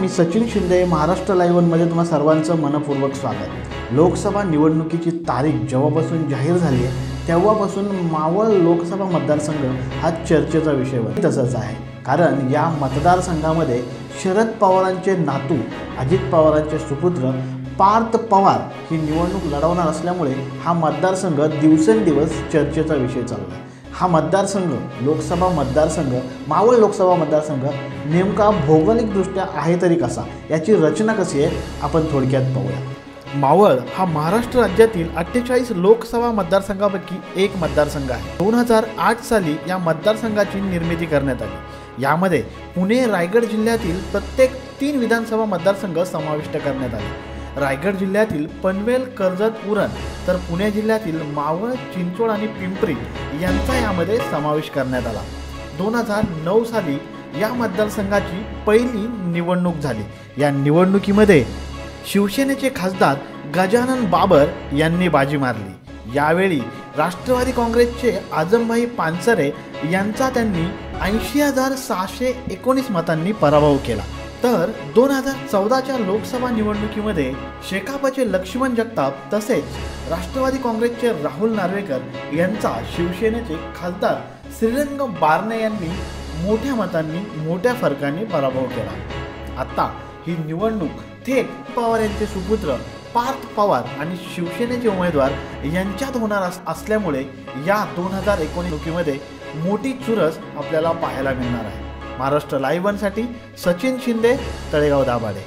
मी सचिन शिंदे महाराष्ट्र लाईव्हमध्ये तुम्हा सर्वांचं मनपूर्वक स्वागत. लोकसभा निवडणुकीची तारीख जेव्हापासून जाहीर झाली आहे तेव्हापासून मावळ लोकसभा मतदारसंघ हा चर्चेचा विषय होता तसंच आहे. कारण या मतदारसंघामध्ये शरद पवारांचे नातू अजित पवारांचे सुपुत्र पार्थ पवार ही निवडणूक लढवणार असल्यामुळे हा मतदारसंघ दिवसेंदिवस चर्चेचा विषय चालला आहे. हा मतदारसंघ लोकसभा मतदारसंघ मावळ लोकसभा मतदारसंघ नेमका भौगोलिकदृष्ट्या आहे तरी कसा? याची रचना कशी आहे? आपण थोडक्यात पाहूया. मावळ हा महाराष्ट्र राज्यातील अठ्ठेचाळीस लोकसभा मतदारसंघापैकी एक मतदारसंघ आहे. दोन हजार आठ साली या मतदारसंघाची निर्मिती करण्यात आली. यामध्ये पुणे रायगड जिल्ह्यातील प्रत्येक तीन विधानसभा मतदारसंघ समाविष्ट करण्यात आले. रायगड जिल्ह्यातील पनवेल कर्जत उरण तर पुणे जिल्ह्यातील मावळ चिंचोड आणि पिंपरी यांचा यामध्ये समावेश करण्यात आला. दोन हजार नऊ साली या मतदारसंघाची पहिली निवडणूक झाली. या निवडणुकीमध्ये शिवसेनेचे खासदार गजानन बाबर यांनी बाजी मारली. यावेळी राष्ट्रवादी काँग्रेसचे आजमभाई पानसरे यांचा त्यांनी ऐंशी हजार सहाशे एकोणीस मतांनी पराभव केला. तर दोन हजार चौदाच्या लोकसभा निवडणुकीमध्ये शेकापचे लक्ष्मण जगताप तसेच राष्ट्रवादी काँग्रेसचे राहुल नार्वेकर यांचा शिवसेनेचे खासदार श्रीरंग बारणे यांनी मोठ्या मतांनी मोठ्या फरकाने पराभव केला. आता ही निवडणूक थेट पवार यांचे सुपुत्र पार्थ पवार आणि शिवसेनेचे उमेदवार यांच्यात होणार असल्यामुळे या दोन हजार एकोणीसमध्ये मोठी चुरस आपल्याला पाहायला मिळणार आहे. महाराष्ट्र लाईव्ह वनसाठी सचिन शिंदे तळेगाव दाभाडे.